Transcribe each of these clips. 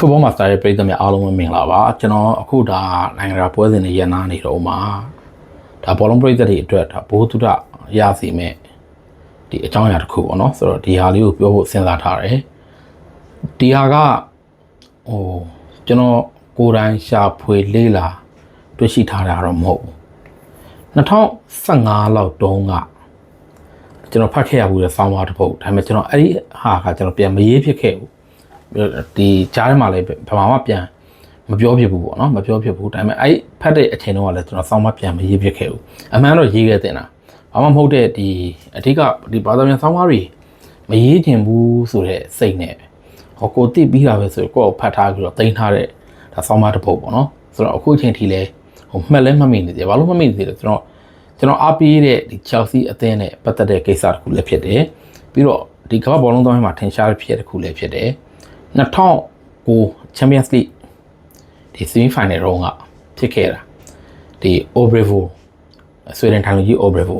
ဖုတ်ဘောမှာစတာရဲ့ပြည်သူများအားလုံးပဲမင်္ဂလာပါကျွန်တော်အခုဒါနိုင်ငံတကာပွဲစဉ်တွေရန်နာနေတော့မှာဒါဘောလုံးပြည်သက်တွေအတွက်ဒါဘိုးတုဒရစီမဲ့ဒီအကြောင်းအရာတစ်ခုပေါ့နော်ဆိုတော့ဒီဟာလေးကိုပြောဖို့စဉ်းစားထားတယ်ဒီဟာကဟိုကျွန်တော်ကိုယ်တိုင်ရှာဖွေလေးလာတွေ့ရှိထားတာတော့မဟုတ်ဘူး2015လောက်တုန်းကကျွန်တော်ဖတ်ခဲ့ရဘူးတဲ့ဆောင်းပါးတစ်ပုဒ်ဒါပေမဲ့ကျွန်တော်အဲ့ဒီဟာကကျွန်တော်ပြန်မရေးဖြစ်ခဲ့ဘူး ဒီကြားထဲမှာလည်းဘာမှမပြန်မပြောဖြစ်ဘူးပေါ့နော်မပြောဖြစ်ဘူးဒါပေမဲ့အဲ့ဖတ်တဲ့အချိန်တုန်းကလည်းကျွန်တော်စောင်းမပြန်မရေးဖြစ်ခဲ့ဘူးအမှန်တော့ရေးခဲ့တင်တာဘာမှမဟုတ်တဲ့ဒီအဓိကဒီဘာသာပြန်စောင်းမတွေမရေးချင်ဘူးဆိုတဲ့စိတ်နဲ့ဟောကိုတိပြီးတာပဲဆိုတော့ကိုယ့်ကိုဖတ်ထားပြီးတော့တင်ထားတဲ့ဒါစောင်းမတစ်ပုဒ်ပေါ့နော်ဆိုတော့အခုအချိန်ထိလဲဟိုမှတ်လဲမှတ်မိနေတယ်ဘာလို့မှတ်မိနေသေးလဲကျွန်တော်ကျွန်တော်အားပေးတဲ့ဒီ Chelsea အသင်းနဲ့ပတ်သက်တဲ့ကိစ္စတစ်ခုလည်းဖြစ်တယ်ပြီးတော့ဒီကမ္ဘာဘောလုံးသမိုင်းမှာထင်ရှားတဲ့ဖြစ်တဲ့တစ်ခုလည်းဖြစ်တယ် 2009 Champions League ဒီ semi final ရောကဖြစ်ခဲ့တာဒီ Obrevo ဆွေဒင်ထိုင်လူကြီး Obrevo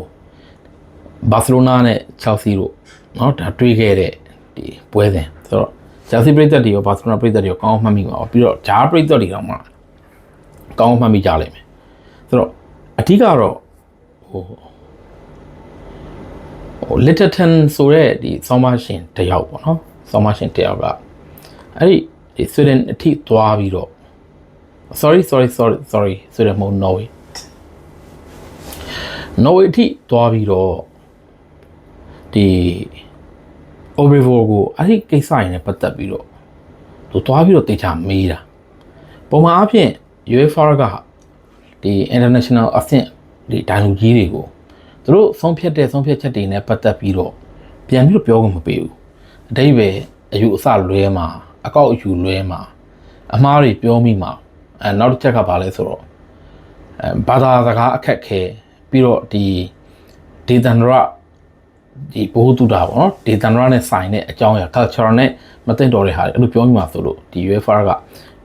ဘာစီလိုနာနဲ့ Chelsea တို့เนาะဒါတွေ့ခဲ့တဲ့ဒီပွဲစဉ်ဆိုတော့ Chelsea ပြည်သက်တွေရောဘာစီလိုနာပြည်သက်တွေရောကောင်းအောင်မှတ်မိပါအောင်ပြီးတော့ဂျားပြည်သက်တွေတော့မှကောင်းအောင်မှတ်မိကြလိမ့်မယ်ဆိုတော့အဓိကတော့ဟိုဟို Littleton ဆိုတဲ့ဒီဆောင်းပါရှင်တစ်ယောက်ပေါ့နော်ဆောင်းပါရှင်တစ်ယောက်က အဲ့ဒီဒီဆွေဒင်အထိသွားပြီးတော့ sorry sorry sorry sorry ဆွေဒင်မဟုတ် Norway Norway အထိသွားပြီးတော့ဒီ Obrevor ကိုအဲ့ဒီကိစ္စရင်းနဲ့ပတ်သက်ပြီးတော့သူသွားပြီးတော့တေချာမေးတာပုံမှန်အားဖြင့် UEFA ကဒီ international အဆင့်ဒီဒိုင်လူကြီးတွေကိုသူတို့ဆုံးဖြတ်တဲ့ဆုံးဖြတ်ချက်တွေနဲ့ပတ်သက်ပြီးတော့ပြန်ပြီးတော့ပြောခွင့်မပေးဘူးအတိတ်ပဲအယူအဆလွဲမှာ အကောက်အယူလွဲမှာအမားတွေပြောမိမှာအဲနောက်တစ်ချက်ကဘာလဲဆိုတော့အဲဘာသာစကားအခက်ခဲပြီးတော့ဒီဒေသန္တရဒီဘ ഹു တုတာပေါ့နော်ဒေသန္တရနဲ့ဆိုင်တဲ့အကြောင်းအရာ cultural နဲ့မသိတော်တဲ့ဟာတွေအဲ့လိုပြောမိမှာဆိုလို့ဒီ UEFA က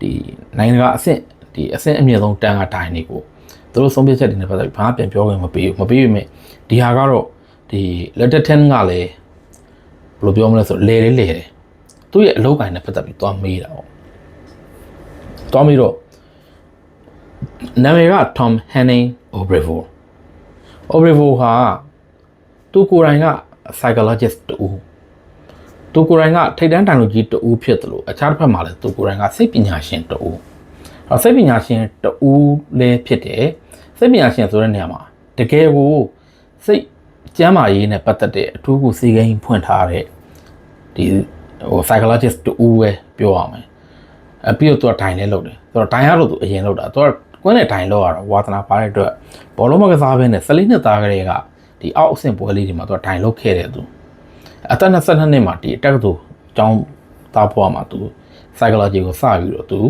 ဒီနိုင်ငံတကာအဆင့်ဒီအဆင့်အမြင့်ဆုံးတန်းကတိုင်တွေကိုသူတို့ဆုံးဖြတ်ချက်တွေနဲ့ပတ်သက်ပြီးဘာမှပြန်ပြောခွင့်မပေးဘူးမပေးပေမဲ့ဒီဟာကတော့ဒီ letter 10ကလည်းဘယ်လိုပြောမလဲဆိုလဲလဲလဲတယ် သူ့ရဲ့အလုပ်ကိုင်နဲ့ပတ်သက်ပြီးသွားမေးတာပေါ့သွားမေးတော့နာမည်က Tom Henning Obrevor Obrevor ဟာသူကိုယ်တိုင်က psychologist တူသူကိုယ်တိုင်ကထိတ်တန်းတန်လူကြီးတူဖြစ်တယ်လို့အခြားတစ်ဖက်မှာလည်းသူကိုယ်တိုင်ကစိတ်ပညာရှင်တူအဲစိတ်ပညာရှင်တူလည်းဖြစ်တယ်စိတ်ပညာရှင်ဆိုတဲ့နေရာမှာတကယ်ကိုစိတ်ကျမ်းမာရေးနဲ့ပတ်သက်တဲ့အထူးကိုစီကိန်းဖွင့်ထားတဲ့ဒီ ဟို psychologist တူပဲပြောရမယ်အပြီးတော့သူကတိုင်လဲလုပ်တယ်ဆိုတော့တိုင်ရတော့သူအရင်လုပ်တာသူကကွင်းနဲ့တိုင်လောက်ရတော့ဝါသနာပါတဲ့အတွက်ဘောလုံးမကစားဘဲနဲ့၁၄နှစ်သားကလေးကဒီအောက်အဆင့်ပွဲလေးတွေမှာသူကတိုင်လုပ်ခဲ့တယ်သူအသက်22နှစ်မှာဒီအတက်ကသူအကြောင်းသားဘွားမှာသူ psychology ကိုစပြီးတော့သူဟို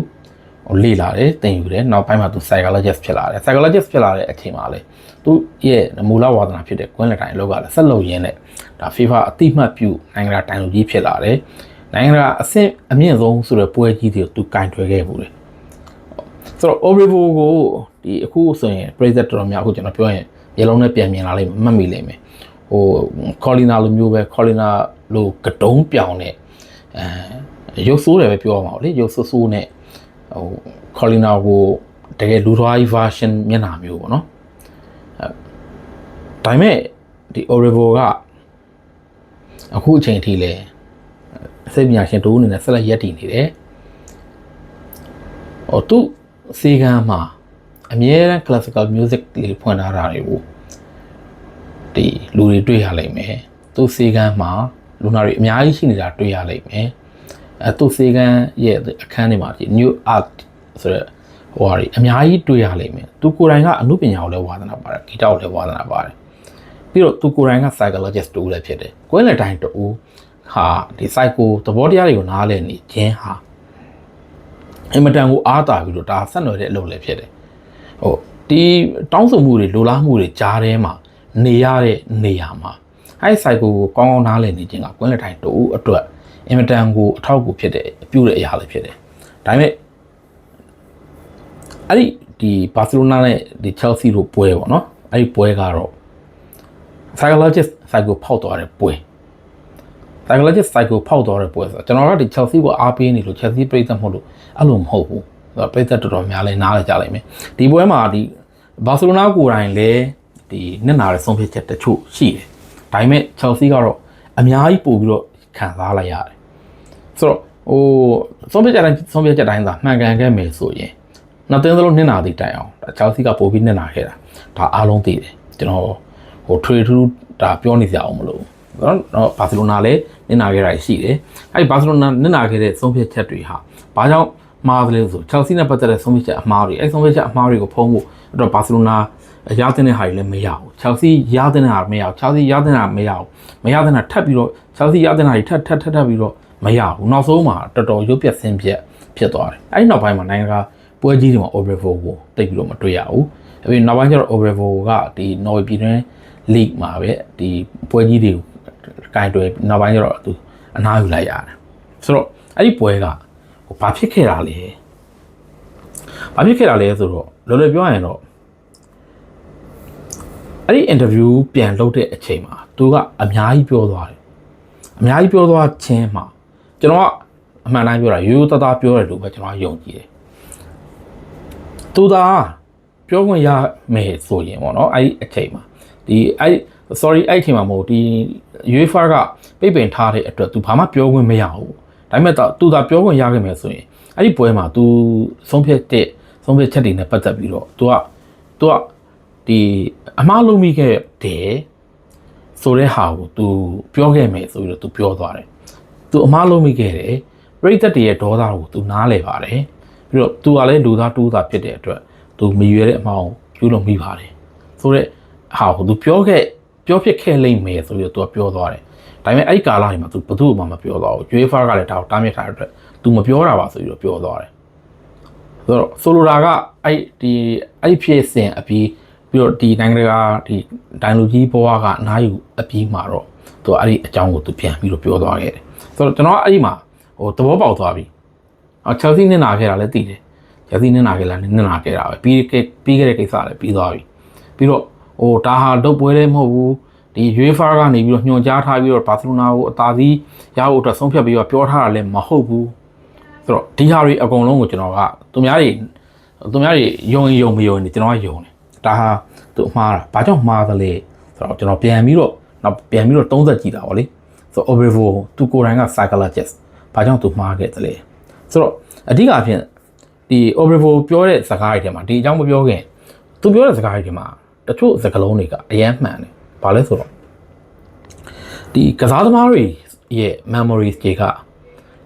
လေ့လာတယ်သင်ယူတယ်နောက်ပိုင်းမှာသူ psychologist ဖြစ်လာတယ် psychologist ဖြစ်လာတဲ့အချိန်မှာလေသူရဲ့မူလဝါဒနာဖြစ်တဲ့ကွင်းလက်တိုင်လောက်ကလည်းဆက်လုပ်ရင်းနဲ့ဒါ FIFA အတိမတ်ပြုနိုင်ငံတကာတိုင်လူကြီးဖြစ်လာတယ်နိုင်ငံတကာအဆင့်အမြင့်ဆုံးဆိုတဲ့ပွဲကြီးတွေကိုသူကင်ထွယ်ခဲ့ဘူးလေဆိုတော့ Obrivo ကိုဒီအခုဆိုရင် preset တော်တော်များအခုကျွန်တော်ပြောရင်ရေလုံးနဲ့ပြန်မြင်လာလိမ့်မယ်မှတ်မိလိမ့်မယ်ဟို Colina လိုမျိုးပဲ Colina လိုကတုံးပြောင်တဲ့အဲရုပ်ဆိုးတယ်ပဲပြောရမှာလေရုပ်ဆိုးဆိုးနဲ့ ဟို Colina ကိုတကယ်လူထွားကြီး version မျက်နှာမျိုးပေါ့နော်ဒါပေမဲ့ဒီ Orivo ကအခုအချိန်ထိလဲစိတ်ပညာရှင်တို့အနေနဲ့ဆက်လက်ရပ်တည်နေတယ်။ဟိုသူစီကံမှာအမြဲတမ်း classical music လေးဖွင့်ထားတာတွေကိုဒီလူတွေတွေ့ရလိမ့်မယ်။သူစီကံမှာလူနာတွေအများကြီးရှိနေတာတွေ့ရလိမ့်မယ်။ အဲသူစီကံရဲ့အခန်းတွေမှာဒီ new art ဆိုတဲ့ဟိုဟာတွေအများကြီးတွေ့ရလိမ့်မယ်။သူကိုယ်တိုင်ကအမှုပညာကိုလည်းဝါသနာပါတယ်ဂီတကိုလည်းဝါသနာပါတယ်။ပြီးတော့သူကိုယ်တိုင်က psychologist တူလည်းဖြစ်တယ်။ကိုယ်လည်းတိုင်းတူဟာဒီ psycho သဘောတရားတွေကိုနားလည်နေခြင်းဟာအင်မတန်ကိုအားတာပြီးတော့ဒါဆက်နွယ်တဲ့အလုပ်လည်းဖြစ်တယ်။ဟိုဒီတောင်းဆိုမှုတွေလိုလားမှုတွေကြားထဲမှာနေရတဲ့နေရာမှာအဲ psycho ကိုကောင်းကောင်းနားလည်နေခြင်းကကွင်းလက်ထိုင်တူအတွက် အင်မတန်ကိုအထောက်အကူဖြစ်တဲ့အပြုတဲ့အရာလည်းဖြစ်တယ်။ဒါပေမဲ့အဲ့ဒီဒီဘာစီလိုနာနဲ့ဒီ Chelsea တို့ပွဲပေါ့နော်အဲ့ဒီပွဲကတော့ psychologist psycho ဖောက်သွားတဲ့ပွဲ psychologist cycle ဖောက်သွားတဲ့ပွဲဆိုတော့ကျွန်တော်တို့ဒီ Chelsea ကိုအားပေးနေလို့ Chelsea ပြည်သက်မဟုတ်လို့အဲ့လိုမဟုတ်ဘူးဆိုတော့ပြည်သက်တော်တော်များလဲနားလဲကြလိုက်မယ်ဒီပွဲမှာဒီဘာစီလိုနာကိုယ်တိုင်လည်းဒီနှစ်နာတဲ့ဆုံးဖြတ်ချက်တချို့ရှိတယ်ဒါပေမဲ့ Chelsea ကတော့အများကြီးပို့ပြီးတော့ခံစားလိုက်ရတယ် ဆိုတော့ဟိုဆုံးဖြတ်ချက်တိုင်းဆုံးဖြတ်ချက်တိုင်းသာမှန်ကန်ခဲ့မယ်ဆိုရင်နှစ်သင်းစလုံးနှစ်နာတိတိုင်အောင်ဒါ Chelsea ကပို့ပြီးနှစ်နာခဲ့တာဒါအားလုံးသိတယ်ကျွန်တော်ဟို trade to ဒါပြောနေကြအောင်မလို့နော်တော့ဘာစီလိုနာလည်းနစ်နာခဲ့တာရှိတယ်အဲ့ဒီဘာစီလိုနာနစ်နာခဲ့တဲ့ဆုံးဖြတ်ချက်တွေဟာဘာကြောင့်မှားသလဲဆို Chelsea နဲ့ပတ်သက်တဲ့ဆုံးဖြတ်ချက်အမှားတွေအဲ့ဆုံးဖြတ်ချက်အမှားတွေကိုဖုံးဖို့အဲ့တော့ဘာစီလိုနာရတဲ့တဲ့ဟာတွေလည်းမရဘူး Chelsea ရတဲ့တဲ့ဟာမရဘူး Chelsea ရတဲ့တဲ့ဟာမရဘူးမရတဲ့တဲ့ဟာထပ်ပြီးတော့ Chelsea ရတဲ့တဲ့ဟာတွေထပ်ထပ်ထပ်ထပ်ပြီးတော့ မရဘူးနောက်ဆုံးမှာတော်တော်ရုပ်ပြတ်ဆင်းပြက်ဖြစ်သွားတယ်အဲ့ဒီနောက်ပိုင်းမှာနိုင်ငံကပွဲကြီးတွေမှာ Overflow ကိုတိတ်ပြီးတော့မတွေ့ရဘူးအဲ့ဒီနောက်ပိုင်းကျတော့ Overflow ကဒီ Norway ပြည်တွင်း league မှာပဲဒီပွဲကြီးတွေကိုကင်တွယ်နောက်ပိုင်းကျတော့သူအနားယူလိုက်ရတယ်ဆိုတော့အဲ့ဒီပွဲကဟိုဘာဖြစ်ခဲ့တာလဲဘာဖြစ်ခဲ့တာလဲဆိုတော့လောလောပြောရရင်တော့အဲ့ဒီ interview ပြန်လုပ်တဲ့အချိန်မှာသူကအများကြီးပြောသွားတယ်အများကြီးပြောသွားခြင်းမှာ ကျွန်တော်ကအမှန်တိုင်းပြောတာရိုးရိုးသားသားပြောတယ်လို့ပဲကျွန်တော်ယုံကြည်တယ်သူသာပြောခွင့်ရမယ်ဆိုရင်ပေါ့နော်အဲ့ဒီအချိန်မှာဒီအဲ့ sorry အဲ့အချိန်မှာမဟုတ်ဒီ UEFA ကပိတ်ပင်ထားတဲ့အတွက် तू ဘာမှပြောခွင့်မရဘူးဒါပေမဲ့ तू သာပြောခွင့်ရခဲ့မယ်ဆိုရင်အဲ့ဒီပွဲမှာ तू ဆုံးဖြတ်တဲ့ဆုံးဖြတ်ချက်တွေနဲ့ပတ်သက်ပြီးတော့ तू က तू ကဒီအမှားလုံးမိခဲ့တယ်ဆိုတဲ့ဟာကို तू ပြောခဲ့မယ်ဆိုပြီးတော့ तू ပြောသွားတယ် သူအမားလုံးမိခဲ့တယ်ပရိသတ်တွေရဲ့ဒေါသကိုသူနားလဲပါတယ်ပြီးတော့သူကလည်းလူသားတူးသားဖြစ်တဲ့အတွက်သူမရွယ်တဲ့အမောင်းကျူးလွန်မိပါတယ်ဆိုတော့ဟာကိုသူပြောခဲ့ပြောဖြစ်ခဲ့လိမ့်မယ်ဆိုပြီးတော့သူကပြောသွားတယ်ဒါပေမဲ့အဲ့ဒီကာလတွေမှာသူဘယ်သူ့မှမပြောသွားဘူးကျွေးဖားကလည်းဒါကိုတားမြစ်ထားတဲ့အတွက်သူမပြောတာပါဆိုပြီးတော့ပြောသွားတယ်ဆိုတော့ဆိုလိုတာကအဲ့ဒီအဲ့ဖြစ်စဉ်အပြီးပြီးတော့ဒီနိုင်ငံကဒီဒိုင်လူကြီးဘဝကအနားယူအပြီးမှာတော့ သူအဲ့ဒီအကြောင်းကိုသူပြန်ပြီးတော့ပြောသွားခဲ့တယ်ဆိုတော့ကျွန်တော်အဲ့ဒီမှာဟိုသဘောပေါက်သွားပြီအော် Chelsea နဲ့နာခဲ့တာလည်းသိတယ် Chelsea နဲ့နာခဲ့လားနဲ့နာခဲ့တာပဲပြီးခဲ့ပြီးခဲ့တဲ့ကိစ္စလည်းပြီးသွားပြီပြီးတော့ဟိုဒါဟာဒုတ်ပွဲလည်းမဟုတ်ဘူးဒီ UEFA ကနေပြီးတော့ညွှန်ကြားထားပြီးတော့ဘာစီလိုနာကိုအသာစီးရဖို့အတွက်ဆုံးဖြတ်ပြီးတော့ပြောထားတာလည်းမဟုတ်ဘူးဆိုတော့ဒီဟာတွေအကုန်လုံးကိုကျွန်တော်ကသူများတွေသူများတွေယုံရင်ယုံမယုံနေကျွန်တော်ကယုံတယ်ဒါဟာသူအမှားတာဘာကြောင့်မှားသလဲဆိုတော့ကျွန်တော်ပြန်ပြီးတော့ နောက်ပြန်ပြီးတော့သုံးသက်ကြည့်တာဗောလေဆိုတော့ Obrivo သူကိုယ်တိုင်က psychologist ဘာကြောင့်သူမှားခဲ့သလဲဆိုတော့အဓိကအဖြစ်ဒီ Obrivo ပြောတဲ့စကားတွေထဲမှာဒီအကြောင်းမပြောခင်သူပြောတဲ့စကားတွေထဲမှာတချို့စကားလုံးတွေကအယမ်းမှန်တယ်ဘာလဲဆိုတော့ဒီကစားသမားတွေရဲ့ memories တွေက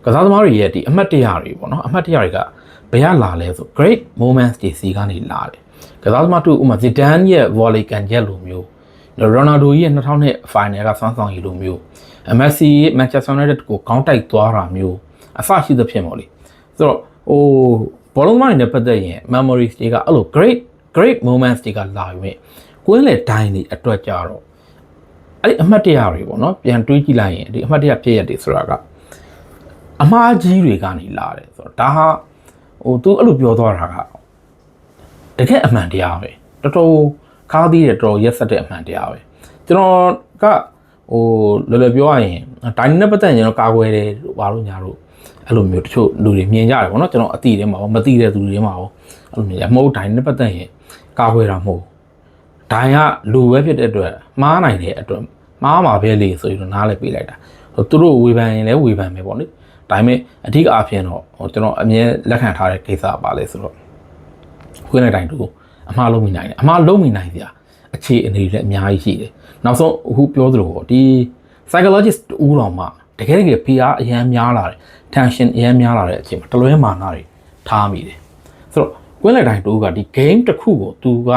ကစားသမားတွေရဲ့ဒီအမှတ်တရတွေပေါ့နော်အမှတ်တရတွေကဘယ်ကလာလဲဆို great moments တွေစီကနေလာတယ်ကစားသမားတို့ဥပမာ Zidane ရဲ့ volley ကန်ချက်လိုမျိုး Ronaldo ရဲ့2000 final ကဆွမ်းဆောင်ရည်လိုမျိုး Messi ရဲ့ Manchester United ကိုကောင်းတိုက်သွားတာမျိုးအဆရှိသဖြင့်ပေါ့လေဆိုတော့ဟိုဘောလုံးသမားတွေနဲ့ပတ်သက်ရင် memories တွေကအဲ့လို great great moments တွေကလာပြီးကွင်းလေတိုင်းတွေအတွက်ကြတော့အဲ့ဒီအမှတ်တရတွေပေါ့နော်ပြန်တွေးကြည့်လိုက်ရင်ဒီအမှတ်တရဖြစ်ရတဲ့ဆိုတာကအမှားကြီးတွေကနေလာတယ်ဆိုတော့ဒါဟာဟိုသူအဲ့လိုပြောသွားတာကတကယ်အမှန်တရားပဲတော်တော် ခါးသီးတယ်တော်တော်ရက်ဆက်တဲ့အမှန်တရားပဲကျွန်တော်ကဟိုလော်လော်ပြောရရင်ဒိုင်းနဲ့ပတ်သက်ရင်တော့ကာကွယ်တယ်လို့ဘာလို့ညာလို့အဲ့လိုမျိုးတချို့လူတွေမြင်ကြတယ်ပေါ့နော်ကျွန်တော်အတိထဲမှာမသိတဲ့သူတွေထဲမှာရောအဲ့လိုမြင်ကြမဟုတ်ဒိုင်းနဲ့ပတ်သက်ရင်ကာကွယ်တာမဟုတ်ဒိုင်ကလူပဲဖြစ်တဲ့အတွက်မှားနိုင်တဲ့အတွက်မှားမှာပဲလေဆိုပြီးတော့နားလည်းပေးလိုက်တာဟိုသူတို့ဝေဖန်ရင်လည်းဝေဖန်မယ်ပေါ့လေဒါပေမဲ့အဓိကအဖြစ်တော့ဟိုကျွန်တော်အမြဲလက်ခံထားတဲ့ကိစ္စပါလေဆိုတော့ခွင်းတဲ့တိုင်တူ အမှားလုံးမိနိုင်တယ်အမှားလုံးမိနိုင်စရာအခြေအနေတွေလည်းအများကြီးရှိတယ်နောက်ဆုံးအခုပြောသလိုပေါ့ဒီ psychologist ဦးတော်မှတကယ်တကယ် PR အရန်များလာတယ် tension အရန်များလာတဲ့အချိန်မှာတလွဲမာနာတွေထားမိတယ်ဆိုတော့ကွင်းလက်တိုင်းတူကဒီ game တစ်ခုကိုသူက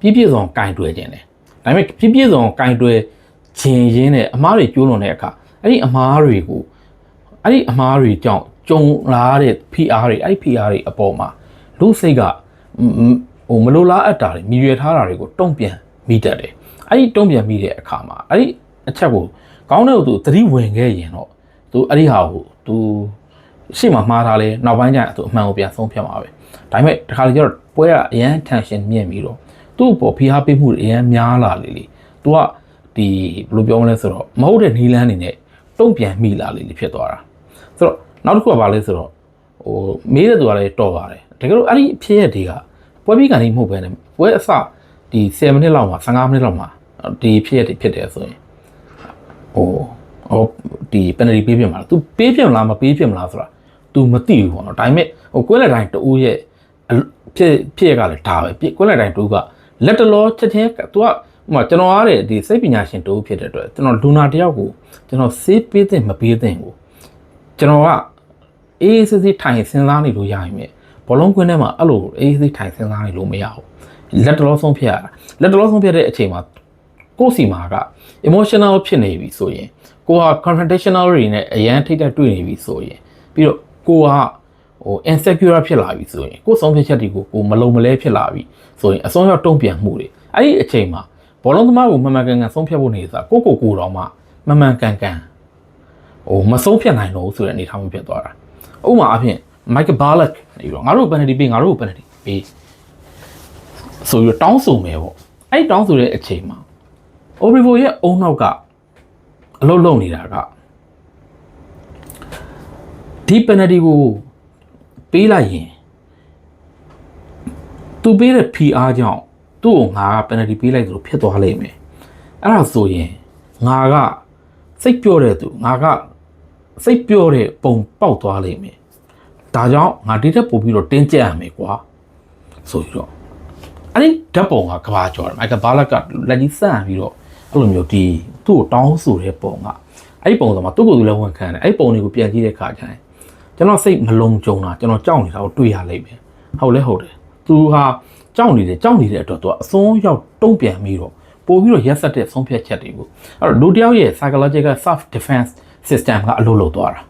ပြည့်ပြည့်စုံကင်တွယ်ခြင်းတယ်ဒါပေမဲ့ပြည့်ပြည့်စုံကင်တွယ်ခြင်းရင်းနဲ့အမားတွေကျိုးလွန်တဲ့အခါအဲ့ဒီအမားတွေကိုအဲ့ဒီအမားတွေကြောင့်ကြုံလာတဲ့ PR တွေအဲ့ဒီ PR တွေအပေါ်မှာလူစိတ်က ဟိုမလိုလားအပ်တာတွေမြည်ရွယ်ထားတာတွေကိုတုံ့ပြန်မိတတ်တယ်အဲ့ဒီတုံ့ပြန်မိတဲ့အခါမှာအဲ့ဒီအချက်ကိုကောင်းတဲ့သူသတိဝင်ခဲ့ရင်တော့သူအဲ့ဒီဟာကိုသူရှေ့မှာမှားထားလဲနောက်ပိုင်းကျရင်သူအမှန်ကိုပြန်ဆုံးဖြတ်မှာပဲဒါပေမဲ့တခါလေကျတော့ပွဲကအရန် tension မြင့်ပြီးတော့သူ့အပေါ်ဖိအားပေးမှုတွေအရန်များလာလေလေသူကဒီဘယ်လိုပြောမလဲဆိုတော့မဟုတ်တဲ့နီလန်းနေနဲ့တုံ့ပြန်မိလာလေလေဖြစ်သွားတာဆိုတော့နောက်တစ်ခုကဘာလဲဆိုတော့ဟိုမေးတဲ့သူကလည်းတော်ပါတယ်တကယ်လို့အဲ့ဒီအဖြစ်ရက်တွေက ပွဲပြီးကန်နေမဟုတ်ပဲねပွဲအစဒီ10မိနစ်လောက်မှာ15မိနစ်လောက်မှာဒီဖြစ်ရက်တွေဖြစ်တယ်ဆိုရင်ဟိုဟိုဒီ penalty ပေးပြမှာလား तू ပေးပြမလားမပေးပြမလားဆိုတာ तू မသိဘူးပေါ့နော်ဒါပေမဲ့ဟိုကွင်းလက်တိုင်းတူရဲ့အလဖြစ်ဖြစ်ရက်ကလည်းဒါပဲပြကွင်းလက်တိုင်းတူကလက်တလောချက်ချင်း तू ကဟိုမှာကျွန်တော်အားတဲ့ဒီစိတ်ပညာရှင်တူဖြစ်တဲ့အတွက်ကျွန်တော်လူနာတယောက်ကိုကျွန်တော်စေးပေးတဲ့မပေးတဲ့ကိုကျွန်တော်ကအေးအေးဆေးဆေးထိုင်စဉ်းစားနေလို့ရရင်မြဲ ဘောလုံးကွင်းထဲမှာအဲ့လိုအေးအေးဆေးထိုင်စဉ်းစားနေလို့မရဘူးလက်တလောဆုံးဖြတ်ရတာလက်တလောဆုံးဖြတ်တဲ့အချိန်မှာကိုယ့်စီမှာက emotional ဖြစ်နေပြီဆိုရင်ကိုဟာ confrontational တွေနဲ့အရန်ထိတ်တက်တွေ့နေပြီဆိုရင်ပြီးတော့ကိုဟာဟို insecure ဖြစ်လာပြီဆိုရင်ကိုယ်ဆုံးဖြတ်ချက်တွေကိုကိုမလုံမလဲဖြစ်လာပြီဆိုရင်အဆုံးရောက်တုံ့ပြန်မှုတွေအဲ့ဒီအချိန်မှာဘောလုံးသမားကိုမမှန်ကန်ကန်ဆုံးဖြတ်ဖို့နေစားကိုကိုကိုတော့မှမမှန်ကန်ကန်ဟိုမဆုံးဖြတ်နိုင်တော့ဘူးဆိုတဲ့အနေအထားမျိုးဖြစ်သွားတာဥပမာအဖြစ် Michael Ballack နေပြီးတော့ငါတို့ penalty ပေးငါတို့ penalty ပေးဆိုပြီးတော့တောင်းဆိုမယ်ပေါ့အဲ့ဒီတောင်းဆိုတဲ့အချိန်မှာ Obrivo ရဲ့အုံနောက်ကအလုတ်လုံနေတာကဒီ penalty ကိုပေးလိုက်ရင်သူပေးတဲ့ PR ကြောင့်သူ့ကိုငါက penalty ပေးလိုက်သလိုဖြစ်သွားလိမ့်မယ်အဲ့ဒါဆိုရင်ငါကစိတ်ပြော့တဲ့သူငါကစိတ်ပြော့တဲ့ပုံပေါက်သွားလိမ့်မယ် ဒါကြောင့်ငါဒီထက်ပိုပြီးတော့တင်းကျပ်ရမယ်ကွာဆိုပြီးတော့အဲ့ဒီဓာတ်ပုံကကဘာကျော်တယ်မိုက်ကဘာလက်ကလက်ကြီးစမ်းပြီးတော့အဲ့လိုမျိုးဒီသူ့ကိုတောင်းဆိုတဲ့ပုံကအဲ့ဒီပုံစံမှာသူ့ကိုယ်သူလည်းဝန်ခံတယ်အဲ့ဒီပုံတွေကိုပြန်ကြည့်တဲ့ခါကျရင်ကျွန်တော်စိတ်မလုံးကြုံတာကျွန်တော်ကြောက်နေတာကိုတွေ့ရလိမ့်မယ်ဟုတ်လဲဟုတ်တယ်သူဟာကြောက်နေတယ်ကြောက်နေတဲ့အတွက်သူကအစွန်းရောက်တုံ့ပြန်ပြီးတော့ပို့ပြီးတော့ရက်ဆက်တဲ့ဆုံးဖြတ်ချက်တွေကိုအဲ့တော့လူတစ်ယောက်ရဲ့ psychological self defense system ကအလုပ်လုပ်သွားတာ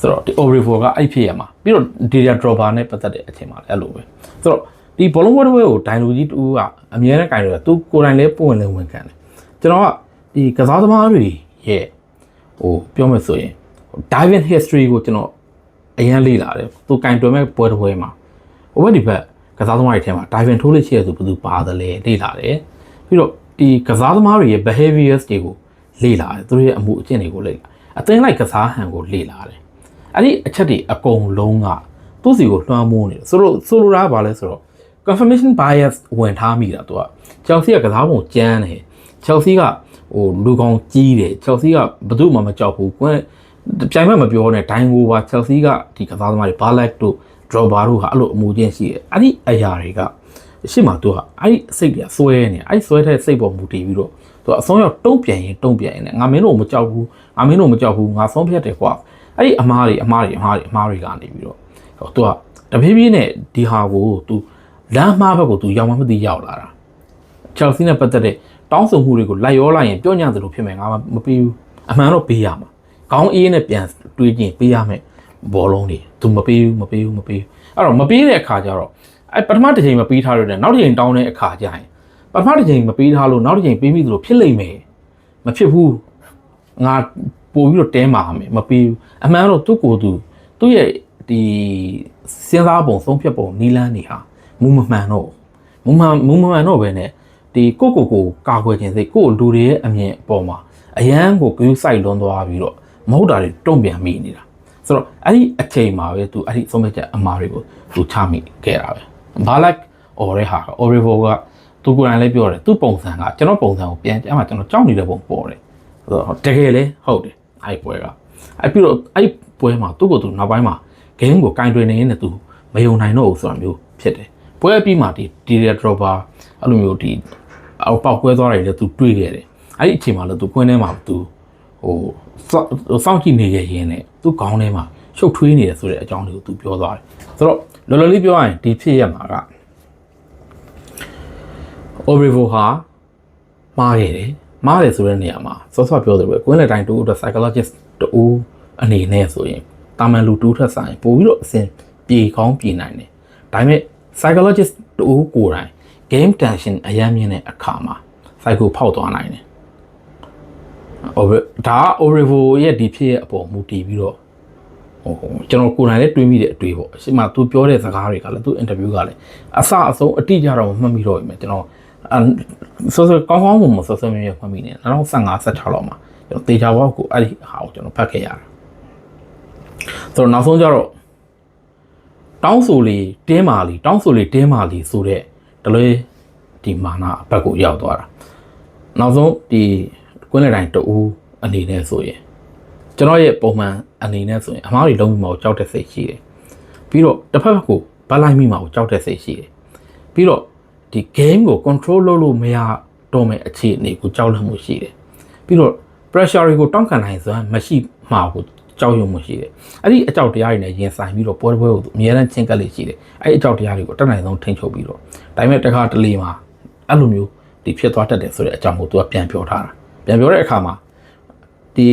ဆိုတော့ဒီ Orivor ကအဲ့ဖြစ်ရမှာပြီးတော့ data dropper နဲ့ပတ်သက်တဲ့အချိန်မှာလည်းအဲ့လိုပဲဆိုတော့ဒီဘောလုံးဝတ်ဝဲကိုဒိုင်လိုကြီးတူကအမြဲတမ်းကင်လို့သူကိုယ်တိုင်လည်းပွင့်လည်းဝင်ခံတယ်ကျွန်တော်ကဒီကစားသမားတွေရဲ့ဟိုပြောမယ်ဆိုရင် diving history ကိုကျွန်တော်အရင်လေ့လာတယ်သူကင်တွယ်မဲ့ပွဲတစ်ပွဲမှာဟိုဘက်ဒီဘက်ကစားသမားတွေထဲမှာ diving ထိုးလို့ရှိရသူဘယ်သူပါတယ်လဲလေ့လာတယ်ပြီးတော့ဒီကစားသမားတွေရဲ့ behaviors တွေကိုလေ့လာတယ်သူတို့ရဲ့အမှုအကျင့်တွေကိုလေ့လာအသင်းလိုက်ကစားဟန်ကိုလေ့လာတယ် အဲ့ဒီအချက်တွေအကုန်လုံးကသူ့စီကိုလွှမ်းမိုးနေတယ်ဆိုတော့ဆိုလိုတာကဘာလဲဆိုတော့ confirmation bias ဝင်ထားမိတာသူက Chelsea ကကစားပုံကျန်းတယ် Chelsea ကဟိုလူကောင်ကြီးတယ် Chelsea ကဘယ်သူမှမကြောက်ဘူးကွန်းပြိုင်မဲ့မပြောနဲ့ဒိုင်ဂိုပါ Chelsea ကဒီကစားသမားတွေ Balak တို့ Drogba တို့ဟာအဲ့လိုအမှုချင်းရှိတယ်အဲ့ဒီအရာတွေကရှေ့မှာသူကအဲ့ဒီစိတ်တွေကစွဲနေအဲ့ဒီစွဲတဲ့စိတ်ပေါ်မူတည်ပြီးတော့သူကအဆုံးရောက်တုံ့ပြန်ရင်တုံ့ပြန်ရင်လည်းငါမင်းတို့မကြောက်ဘူးငါမင်းတို့မကြောက်ဘူးငါဆုံးဖြတ်တယ်ကွာ အဲ့ဒီအမားတွေအမားတွေအမားတွေအမားတွေကနေပြီးတော့ဟိုသူကတဖြည်းဖြည်းနဲ့ဒီဟာကိုသူလမ်းမှားဘက်ကိုသူရောက်မှမသိရောက်လာတာ Chelsea နဲ့ပတ်သက်တဲ့တောင်းဆိုမှုတွေကိုလိုက်ရောလိုက်ရင်ပြောညံ့သလိုဖြစ်မယ်ငါမပေးဘူးအမှန်တော့ပေးရမှာခေါင်းအေးနဲ့ပြန်တွေးကြည့်ပေးရမယ်ဘောလုံးတွေသူမပေးဘူးမပေးဘူးမပေးဘူးအဲ့တော့မပေးတဲ့အခါကျတော့အဲပထမတစ်ချိန်မပေးထားလို့တဲ့နောက်တစ်ချိန်တောင်းတဲ့အခါကျရင်ပထမတစ်ချိန်မပေးထားလို့နောက်တစ်ချိန်ပေးမိသလိုဖြစ်လိမ့်မယ်မဖြစ်ဘူးငါ ပို့ပြီးတော့တဲမှာမယ်မပေးဘူးအမှန်တော့သူ့ကိုယ်သူသူ့ရဲ့ဒီစဉ်းစားပုံဆုံးဖြတ်ပုံနီလန်းနေဟာမူမမှန်တော့မူမှန်မူမမှန်တော့ပဲနဲ့ဒီကိုကိုကိုကာကွယ်ခြင်းစိတ်ကိုလူတွေရဲ့အမြင်အပေါ်မှာအရန်ကိုကူးဆိုင်လွန်သွားပြီးတော့မဟုတ်တာတွေတုံ့ပြန်မိနေတာဆိုတော့အဲ့ဒီအချိန်မှာပဲသူအဲ့ဒီဆုံးဖြတ်ချက်အမှားတွေကိုသူချမိခဲ့တာပဲဘာလိုက်အော်ရဲဟာအော်ရီဗိုကသူကိုယ်တိုင်လည်းပြောတယ်သူ့ပုံစံကကျွန်တော်ပုံစံကိုပြန်အဲ့မှာကျွန်တော်ကြောက်နေတဲ့ပုံပေါ်တယ်ဆိုတော့တကယ်လေဟုတ်တယ် အဲ့ပွဲကအဲ့ပြီးတော့အဲ့ပွဲမှာသူ့ကိုယ်သူနောက်ပိုင်းမှာ game ကိုကင်တွင်နေရင်လည်းသူမယုံနိုင်တော့ဘူးဆိုတာမျိုးဖြစ်တယ်ပွဲအပြီးမှာဒီဒီရဒရောပါအဲ့လိုမျိုးဒီအောက်ပေါက်ကွဲသွားတယ်လည်းသူတွေးခဲ့တယ်အဲ့ဒီအချိန်မှာလည်းသူကွင်းထဲမှာသူဟိုစောင့်ကြည့်နေရရင်လည်းသူခေါင်းထဲမှာရှုပ်ထွေးနေတယ်ဆိုတဲ့အကြောင်းတွေကိုသူပြောသွားတယ်ဆိုတော့လော်လော်လေးပြောရရင်ဒီဖြစ်ရမှာက Orivo ဟာမှားခဲ့တယ် မှားတယ်ဆိုတဲ့နေရာမှာစောစောပြောတယ်ပဲကွင်းလက်တိုင်းတူအတွက် psychologist တူအနေနဲ့ဆိုရင်တာမန်လူတူထက်ဆိုင်ပို့ပြီးတော့အစဉ်ပြေကောင်းပြေနိုင်တယ်ဒါပေမဲ့ psychologist တူကိုယ်တိုင် game tension အများမြင့်တဲ့အခါမှာ psycho ဖောက်သွားနိုင်တယ်။ over ဒါက Orivo ရဲ့ဒီဖြစ်ရဲ့အပေါ်မူတည်ပြီးတော့ဟိုကျွန်တော်ကိုယ်တိုင်လည်းတွေးမိတဲ့အတွေ့ပေါ့။အရှိမသူပြောတဲ့စကားတွေကလည်းသူ interview ကလည်းအစအဆုံးအတိအကျတော့မှတ်မိတော့ပြီမယ်ကျွန်တော်အ ဆောဆောကောင်းကောင်းမှမဆောဆောမြဲမြဲမှတ်မိနေ2015 16လောက်မှာကျွန်တော်တေချာဘောက်ကိုအဲ့ဒီဟာကိုကျွန်တော်ဖတ်ခဲ့ရတာဆိုတော့နောက်ဆုံးကျတော့တောင်းဆိုလေတင်းမာလီတောင်းဆိုလေတင်းမာလီဆိုတဲ့တလွဲဒီမာနာအဘက်ကိုရောက်သွားတာနောက်ဆုံးဒီကွင်းလေတိုင်းတူအနေနဲ့ဆိုရင်ကျွန်တော်ရဲ့ပုံမှန်အနေနဲ့ဆိုရင်အမားတွေလုံးဝမကြောက်တဲ့စိတ်ရှိတယ်ပြီးတော့တစ်ဖက်ဘက်ကိုဗတ်လိုက်မိမှာကိုကြောက်တဲ့စိတ်ရှိတယ်ပြီးတော့ ဒီ game ကို control လုပ်လို့မရတော့မယ့်အခြေအနေကိုကြောက်လန့်မှုရှိတယ်ပြီးတော့ pressure တွေကိုတောင့်ခံနိုင်စွမ်းမရှိမှာကိုကြောက်ရွံ့မှုရှိတယ်အဲ့ဒီအကြောက်တရားတွေနဲ့ရင်ဆိုင်ပြီးတော့ပွဲတစ်ပွဲကိုအများအားချင်းကပ်လေးရှိတယ်အဲ့ဒီအကြောက်တရားတွေကိုတက်နိုင်ဆုံးထိန်းချုပ်ပြီးတော့ဒါပေမဲ့တစ်ခါတလေမှာအဲ့လိုမျိုးဒီဖြစ်သွားတတ်တယ်ဆိုတဲ့အကြောင်းကိုသူကပြန်ပြောထားတာပြန်ပြောတဲ့အခါမှာဒီ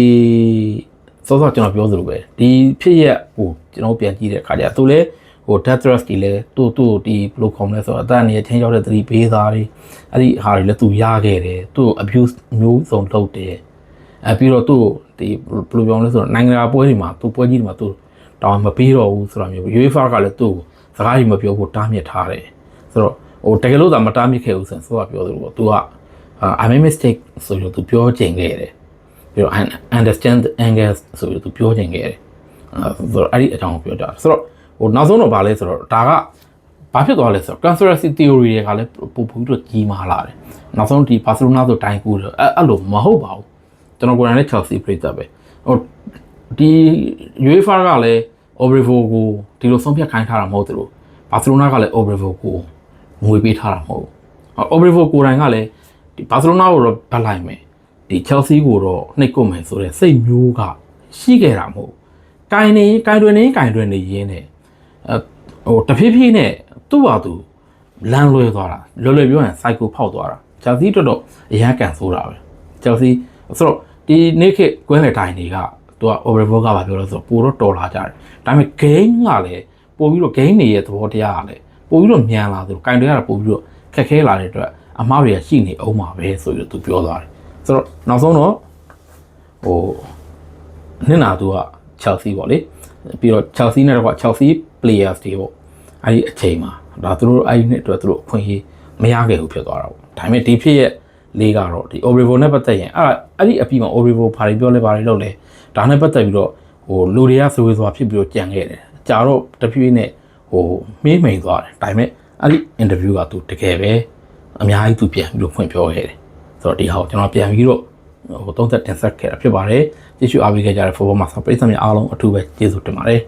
စောစောကျွန်တော်ပြောသလိုပဲဒီဖြစ်ရက်ဟိုကျွန်တော်ပြန်ကြည့်တဲ့အခါကျသူလည်း ဟို death threat တွေလည်းသူ့သူ့ဒီဘယ်လိုခေါ်မလဲဆိုတော့အတန်နေချင်းရောက်တဲ့သတိပေးသားတွေအဲ့ဒီဟာတွေလည်းသူရခဲ့တယ်သူ့ abuse မျိုးစုံလုပ်တယ်အဲပြီးတော့သူ့ဒီဘယ်လိုပြောမလဲဆိုတော့နိုင်ငံတကာပွဲတွေမှာသူ့ပွဲကြီးတွေမှာသူတောင်းမပေးတော့ဘူးဆိုတာမျိုး UEFA ကလည်းသူ့စကားကြီးမပြောဖို့တားမြစ်ထားတယ်ဆိုတော့ဟိုတကယ်လို့သာမတားမြစ်ခဲ့ဘူးဆိုရင်ဆိုတော့ပြောသလိုပေါ့သူက I made mistake ဆိုလို့သူပြောချင်ခဲ့တယ်ပြီးတော့ understand the angles ဆိုလို့သူပြောချင်ခဲ့တယ်အဲဆိုတော့အဲ့ဒီအကြောင်းကိုပြောကြတာဆိုတော့ ဟိုနောက်ဆုံးတော့ဗာလဲဆိုတော့ဒါကဘာဖြစ်သွားလဲဆိုတော့ conspiracy theory တွေကလည်းပို့ပို့ပြီးတော့ကြီးမားလာတယ်နောက်ဆုံးဒီ Barcelona ဆိုတိုင်းကူတယ်အဲ့အဲ့လိုမဟုတ်ပါဘူးကျွန်တော်ကိုယ်တိုင်လည်း Chelsea ပြိတ္တပဲဟိုဒီ UEFA ကလည်း Obrivo ကိုဒီလိုဆုံးဖြတ်ခိုင်းထားတာမဟုတ်သလို Barcelona ကလည်း Obrivo ကိုငွေပေးထားတာမဟုတ်ဘူး Obrivo ကိုယ်တိုင်ကလည်းဒီ Barcelona ကိုတော့ဗတ်လိုက်မယ်ဒီ Chelsea ကိုတော့နှိပ်ကွပ်မယ်ဆိုတဲ့စိတ်မျိုးကရှိခဲ့တာမဟုတ်ကင်နေကင်တွင်နေကင်တွင်နေရင်းနဲ့အဲ ဟိုတဖြည်းဖြည်းနဲ့သူ့ဟာသူလမ်းလွဲသွားတာလွယ်လွယ်ပြောရင် cycle ဖောက်သွားတာ Chelsea တော်တော်အရန်ကန်ဆိုးတာပဲ Chelsea ဆိုတော့ဒီနေ့ခေတ်ကွင်းလေတိုင်းတွေကသူက Obrivo ကပါပြောလို့ဆိုတော့ပိုတော့တော်လာကြတယ်ဒါပေမဲ့ game ကလည်းပို့ပြီးတော့ game တွေရဲ့သဘောတရားကလည်းပို့ပြီးတော့မြန်လာသလိုကင်တွေကတော့ပို့ပြီးတော့ခက်ခဲလာတဲ့အတွက်အမားတွေကရှိနေအောင်ပါပဲဆိုပြီးတော့သူပြောသွားတယ်ဆိုတော့နောက်ဆုံးတော့ဟိုနှစ်နာသူက Chelsea ပေါ့လေပြီးတော့ Chelsea နဲ့တော့ Chelsea players တွေပေါ့အဲ့ဒီအချိန်မှာဒါသူတို့အဲ့ဒီနှစ်အတွက်သူတို့အခွင့်အရေးမရခဲ့ဘူးဖြစ်သွားတာပေါ့ဒါပေမဲ့ဒီဖြစ်ရဲ့လေးကတော့ဒီ Obrivo နဲ့ပတ်သက်ရင်အဲ့အဲ့ဒီအပြီးမှာ Obrivo ဘာတွေပြောလဲဘာတွေလုပ်လဲဒါနဲ့ပတ်သက်ပြီးတော့ဟိုလူတွေကဆိုးသွားဖြစ်ပြီးတော့ကြံခဲ့တယ်ကြာတော့တဖြည်းဖြည်းနဲ့ဟိုမေးမိန်သွားတယ်ဒါပေမဲ့အဲ့ဒီ interview ကသူတကယ်ပဲအများကြီးသူပြန်ပြီးတော့ဖွင့်ပြောခဲ့တယ်ဆိုတော့ဒီဟာကိုကျွန်တော်ပြန်ပြီးတော့ဟိုသုံးသက်တင်ဆက်ခဲ့တာဖြစ်ပါတယ်ကြည့်ရှုအားပေးခဲ့ကြတဲ့ football မှာပရိသတ်များအားလုံးအထူးပဲကျေးဇူးတင်ပါတယ်